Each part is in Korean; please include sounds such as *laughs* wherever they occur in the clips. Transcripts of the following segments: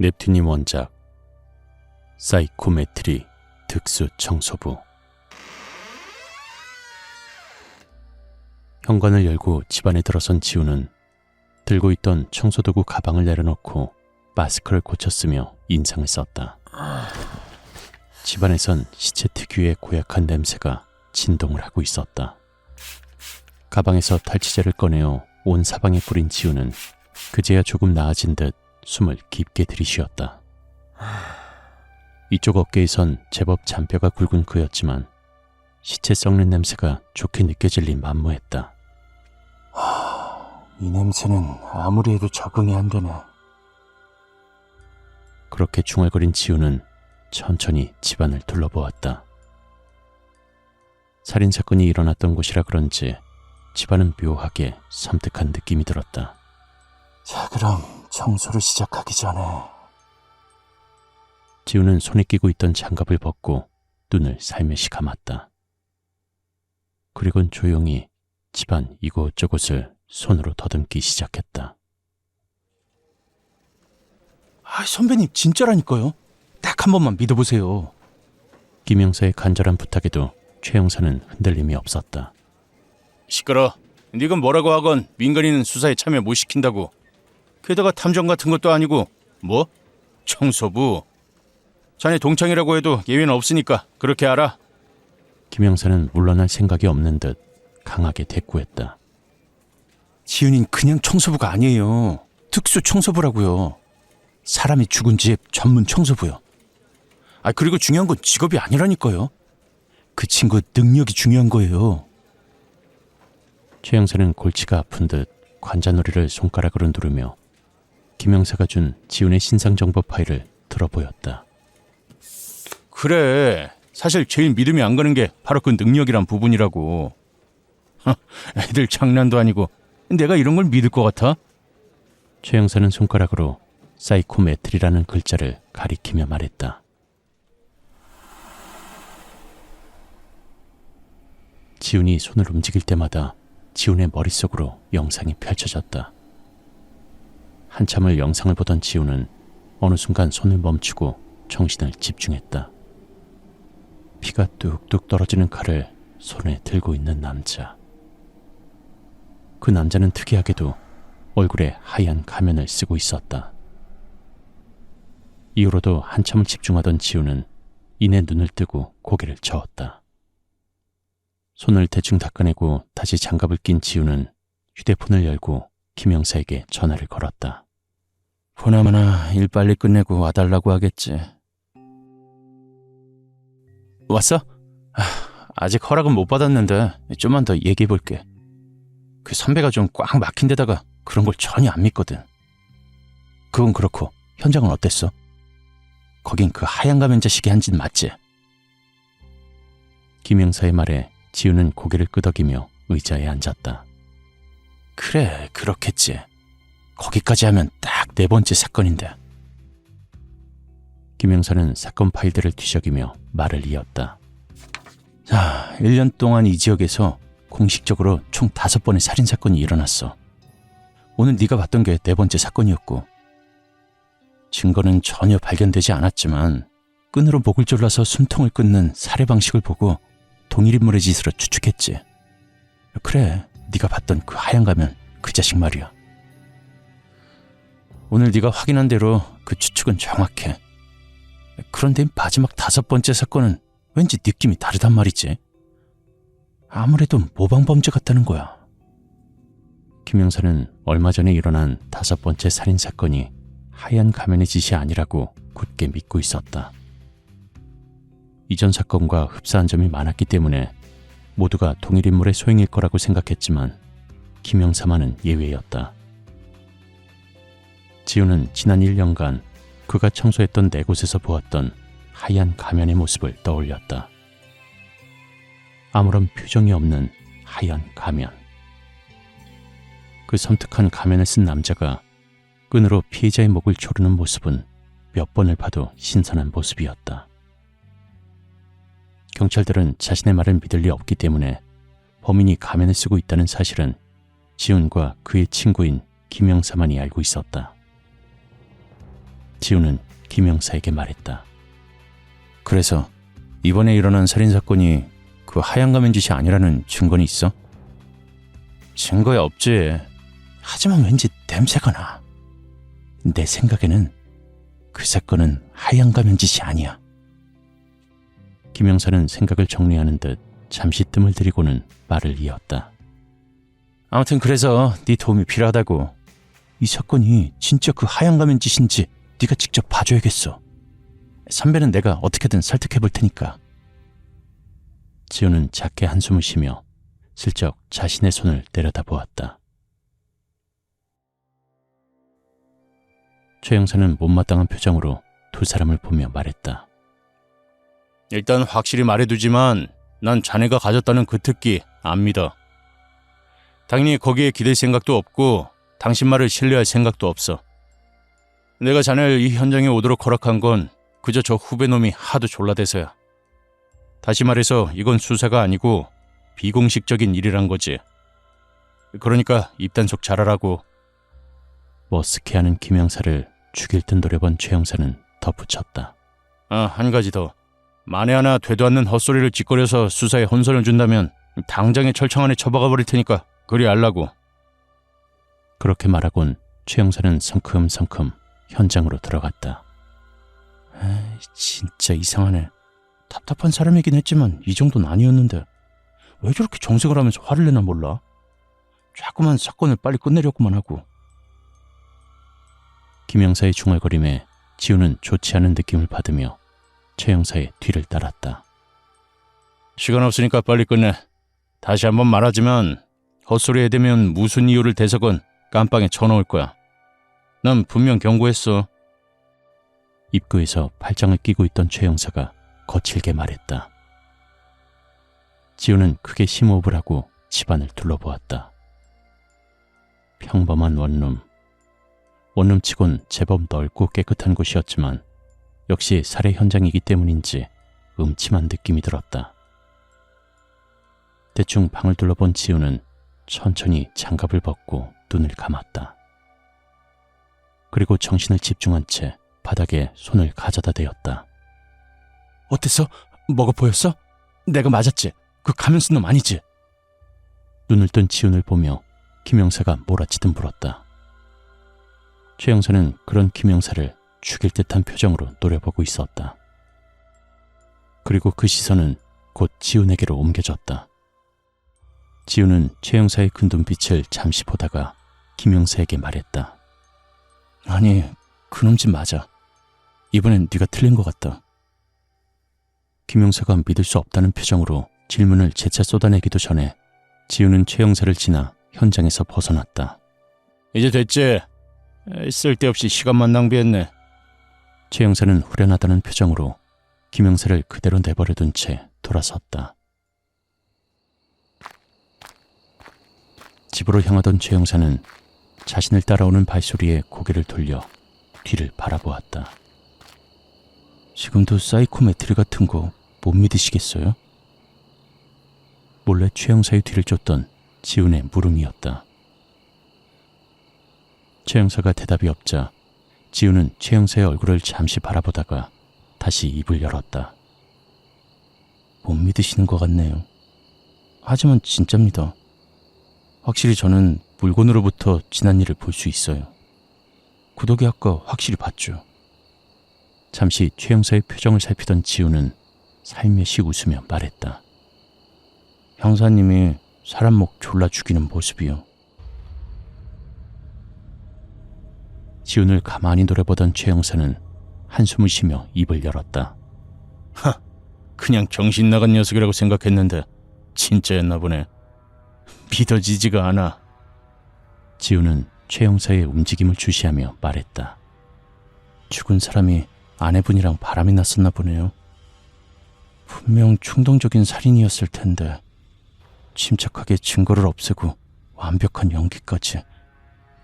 넵튠님 원작 사이코메트리 특수 청소부 현관을 열고 집안에 들어선 지우는 들고 있던 청소도구 가방을 내려놓고 마스크를 고쳤으며 인상을 썼다. 집안에선 시체 특유의 고약한 냄새가 진동을 하고 있었다. 가방에서 탈취제를 꺼내어 온 사방에 뿌린 지우는 그제야 조금 나아진 듯 숨을 깊게 들이쉬었다. 이쪽 어깨에선 제법 잔뼈가 굵은 그였지만 시체 썩는 냄새가 좋게 느껴질 리 만무했다. 이 냄새는 아무리 해도 적응이 안 되네. 그렇게 중얼거린 지우는 천천히 집안을 둘러보았다. 살인 사건이 일어났던 곳이라 그런지 집안은 묘하게 섬뜩한 느낌이 들었다. 자, 그럼 청소를 시작하기 전에 지우는 손에 끼고 있던 장갑을 벗고 눈을 살며시 감았다. 그리곤 조용히 집안 이곳저곳을 손으로 더듬기 시작했다. 아, 선배님 진짜라니까요. 딱 한 번만 믿어보세요. 김영사의 간절한 부탁에도 최 형사는 흔들림이 없었다. 시끄러. 네가 뭐라고 하건 민간인은 수사에 참여 못 시킨다고. 게다가 탐정 같은 것도 아니고 뭐? 청소부. 자네 동창이라고 해도 예외는 없으니까 그렇게 알아. 김 형사는 물러날 생각이 없는 듯 강하게 대꾸했다. 지은인 그냥 청소부가 아니에요. 특수 청소부라고요. 사람이 죽은 집 전문 청소부요. 아, 그리고 중요한 건 직업이 아니라니까요. 그 친구 능력이 중요한 거예요. 최 형사는 골치가 아픈 듯 관자놀이를 손가락으로 누르며 김 형사가 준 지훈의 신상 정보 파일을 들어보였다. 그래. 사실 제일 믿음이 안 가는 게 바로 그 능력이란 부분이라고. 허, 애들 장난도 아니고 내가 이런 걸 믿을 것 같아? 최 형사는 손가락으로 사이코메트리라는 글자를 가리키며 말했다. 지훈이 손을 움직일 때마다 지훈의 머릿속으로 영상이 펼쳐졌다. 한참을 영상을 보던 지훈은 어느 순간 손을 멈추고 정신을 집중했다. 피가 뚝뚝 떨어지는 칼을 손에 들고 있는 남자. 그 남자는 특이하게도 얼굴에 하얀 가면을 쓰고 있었다. 이후로도 한참을 집중하던 지우는 이내 눈을 뜨고 고개를 저었다. 손을 대충 닦아내고 다시 장갑을 낀 지우는 휴대폰을 열고 김영사에게 전화를 걸었다. 보나마나 일 빨리 끝내고 와달라고 하겠지. 왔어? 아, 아직 허락은 못 받았는데 좀만 더 얘기해 볼게. 그 선배가 좀 꽉 막힌 데다가 그런 걸 전혀 안 믿거든. 그건 그렇고 현장은 어땠어? 거긴 그 하얀 가면 자식이 한 짓 맞지? 김영사의 말에 지우는 고개를 끄덕이며 의자에 앉았다. 그래, 그렇겠지. 거기까지 하면 딱 네 번째 사건인데. 김영사는 사건 파일들을 뒤적이며 말을 이었다. 자, 1년 동안 이 지역에서 공식적으로 총 다섯 번의 살인 사건이 일어났어. 오늘 네가 봤던 게 네 번째 사건이었고 증거는 전혀 발견되지 않았지만 끈으로 목을 졸라서 숨통을 끊는 살해 방식을 보고 동일 인물의 짓으로 추측했지. 그래, 네가 봤던 그 하얀 가면 그 자식 말이야. 오늘 네가 확인한 대로 그 추측은 정확해. 그런데 마지막 다섯 번째 사건은 왠지 느낌이 다르단 말이지. 아무래도 모방 범죄 같다는 거야. 김영사는 얼마 전에 일어난 다섯 번째 살인 사건이 하얀 가면의 짓이 아니라고 굳게 믿고 있었다. 이전 사건과 흡사한 점이 많았기 때문에 모두가 동일 인물의 소행일 거라고 생각했지만 김영사만은 예외였다. 지우는 지난 1년간 그가 청소했던 네 곳에서 보았던 하얀 가면의 모습을 떠올렸다. 아무런 표정이 없는 하얀 가면. 그 섬뜩한 가면을 쓴 남자가 끈으로 피해자의 목을 조르는 모습은 몇 번을 봐도 신선한 모습이었다. 경찰들은 자신의 말을 믿을 리 없기 때문에 범인이 가면을 쓰고 있다는 사실은 지훈과 그의 친구인 김영사만이 알고 있었다. 지우는 김영사에게 말했다. 그래서 이번에 일어난 살인 사건이 그 하얀 가면 짓이 아니라는 증거는 있어? 증거야 없지. 하지만 왠지 냄새가 나. 내 생각에는 그 사건은 하얀 가면 짓이 아니야. 김영사는 생각을 정리하는 듯 잠시 뜸을 들이고는 말을 이었다. 아무튼 그래서 네 도움이 필요하다고. 이 사건이 진짜 그 하얀 가면 짓인지 네가 직접 봐줘야겠어. 선배는 내가 어떻게든 설득해 볼 테니까. 지우는 작게 한숨을 쉬며 슬쩍 자신의 손을 내려다보았다. 최 형사는 못마땅한 표정으로 두 사람을 보며 말했다. 일단 확실히 말해두지만 난 자네가 가졌다는 그 특기 안 믿어. 당연히 거기에 기댈 생각도 없고 당신 말을 신뢰할 생각도 없어. 내가 자네를 이 현장에 오도록 허락한 건 그저 저 후배놈이 하도 졸라대서야. 다시 말해서 이건 수사가 아니고 비공식적인 일이란 거지. 그러니까 입단속 잘하라고. 머쓱해하는 김영사를 죽일 듯 노려본 최 형사는 덧붙였다. 아, 한 가지 더. 만에 하나 되도 않는 헛소리를 짓거려서 수사에 혼선을 준다면 당장에 철창 안에 처박아 버릴 테니까 그리 알라고. 그렇게 말하곤 최 형사는 성큼성큼 현장으로 들어갔다. 에이, 진짜 이상하네. 답답한 사람이긴 했지만 이 정도는 아니었는데 왜 저렇게 정색을 하면서 화를 내나 몰라. 자꾸만 사건을 빨리 끝내려고만 하고. 김영사의 중얼거림에 지우는 좋지 않은 느낌을 받으며 최 형사의 뒤를 따랐다. 시간 없으니까 빨리 끝내. 다시 한번 말하지만 헛소리 해대면 무슨 이유를 대서건 깜빵에 쳐넣을 거야. 난 분명 경고했어. 입구에서 팔짱을 끼고 있던 최 형사가 거칠게 말했다. 지우는 크게 심호흡을 하고 집안을 둘러보았다. 평범한 원룸. 원룸치곤 제법 넓고 깨끗한 곳이었지만 역시 살해 현장이기 때문인지 음침한 느낌이 들었다. 대충 방을 둘러본 지우는 천천히 장갑을 벗고 눈을 감았다. 그리고 정신을 집중한 채 바닥에 손을 가져다 대었다. 어땠어? 뭐가 보였어? 내가 맞았지? 그 가면 쓴 놈 아니지? 눈을 뜬 지훈을 보며 김영사가 몰아치듯 물었다. 최 형사는 그런 김영사를 죽일 듯한 표정으로 노려보고 있었다. 그리고 그 시선은 곧 지훈에게로 옮겨졌다. 지훈은 최 형사의 큰 눈빛을 잠시 보다가 김영사에게 말했다. 아니, 그놈 집 맞아. 이번엔 네가 틀린 것 같다. 김영사가 믿을 수 없다는 표정으로 질문을 재차 쏟아내기도 전에 지훈은 최 형사를 지나 현장에서 벗어났다. 이제 됐지? 에이, 쓸데없이 시간만 낭비했네. 최 형사는 후련하다는 표정으로 김영사를 그대로 내버려둔 채 돌아섰다. 집으로 향하던 최 형사는 자신을 따라오는 발소리에 고개를 돌려 뒤를 바라보았다. 지금도 사이코메트리 같은 거 못 믿으시겠어요? 몰래 최 형사의 뒤를 쫓던 지훈의 물음이었다. 최 형사가 대답이 없자 지훈은 최 형사의 얼굴을 잠시 바라보다가 다시 입을 열었다. 못 믿으시는 것 같네요. 하지만 진짜입니다. 확실히 저는 물건으로부터 지난 일을 볼 수 있어요. 구독이 아까 확실히 봤죠. 잠시 최 형사의 표정을 살피던 지훈은 살며시 웃으며 말했다. 형사님이 사람 목 졸라 죽이는 모습이요. 지훈을 가만히 노려보던 최 형사는 한숨을 쉬며 입을 열었다. 그냥 정신 나간 녀석이라고 생각했는데 진짜였나 보네. 믿어지지가 않아. 지훈은 최 형사의 움직임을 주시하며 말했다. 죽은 사람이 아내분이랑 바람이 났었나 보네요. 분명 충동적인 살인이었을 텐데 침착하게 증거를 없애고 완벽한 연기까지.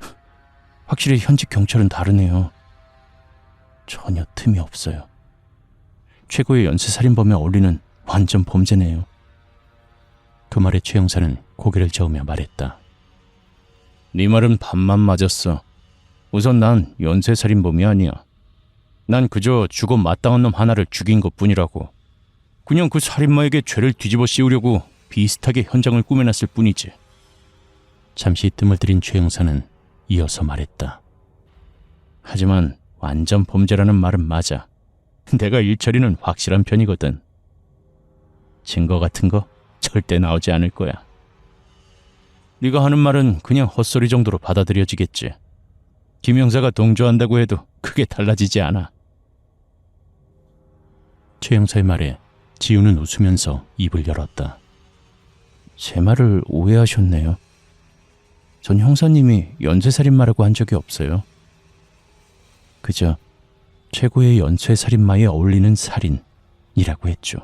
*laughs* 확실히 현직 경찰은 다르네요. 전혀 틈이 없어요. 최고의 연쇄살인범에 어울리는 완전 범죄네요. 그 말에 최 형사는 고개를 저으며 말했다. 네 말은 반만 맞았어. 우선 난 연쇄살인범이 아니야. 난 그저 죽어 마땅한 놈 하나를 죽인 것 뿐이라고. 그냥 그 살인마에게 죄를 뒤집어 씌우려고 비슷하게 현장을 꾸며놨을 뿐이지. 잠시 뜸을 들인 최 형사는 이어서 말했다. 하지만 완전 범죄라는 말은 맞아. 내가 일처리는 확실한 편이거든. 증거 같은 거 절대 나오지 않을 거야. 네가 하는 말은 그냥 헛소리 정도로 받아들여지겠지. 김 형사가 동조한다고 해도 크게 달라지지 않아. 최 형사의 말에 지우는 웃으면서 입을 열었다. 제 말을 오해하셨네요. 전 형사님이 연쇄살인마라고 한 적이 없어요. 그저 최고의 연쇄살인마에 어울리는 살인이라고 했죠.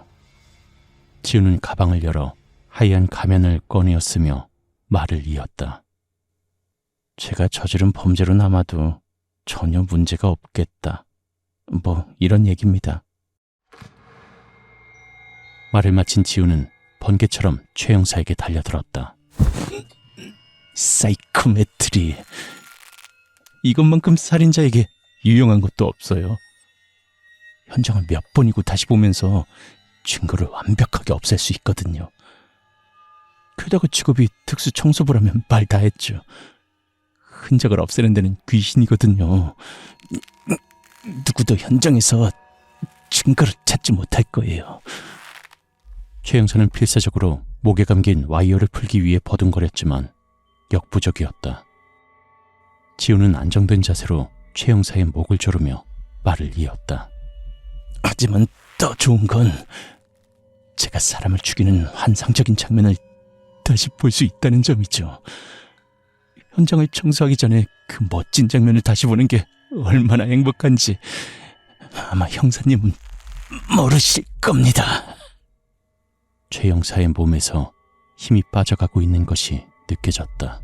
지우는 가방을 열어 하얀 가면을 꺼내었으며 말을 이었다. 제가 저지른 범죄로 남아도 전혀 문제가 없겠다. 뭐 이런 얘기입니다. 말을 마친 지우는 번개처럼 최 형사에게 달려들었다. 사이코메트리. 이것만큼 살인자에게 유용한 것도 없어요. 현장을 몇 번이고 다시 보면서 증거를 완벽하게 없앨 수 있거든요. 게다가 직업이 특수 청소부라면 말 다 했죠. 흔적을 없애는 데는 귀신이거든요. 누구도 현장에서 증거를 찾지 못할 거예요. 최 형사는 필사적으로 목에 감긴 와이어를 풀기 위해 버둥거렸지만 역부족이었다. 지우는 안정된 자세로 최 형사의 목을 조르며 말을 이었다. 하지만 더 좋은 건 제가 사람을 죽이는 환상적인 장면을 다시 볼 수 있다는 점이죠. 현장을 청소하기 전에 그 멋진 장면을 다시 보는 게 얼마나 행복한지 아마 형사님은 모르실 겁니다. 최 형사의 몸에서 힘이 빠져가고 있는 것이 느껴졌다.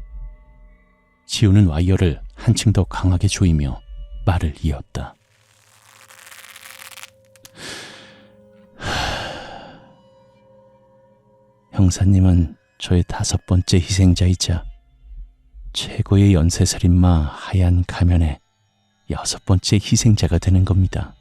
지우는 와이어를 한층 더 강하게 조이며 말을 이었다. 형사님은 저의 다섯 번째 희생자이자 최고의 연쇄살인마 하얀 가면의 여섯 번째 희생자가 되는 겁니다.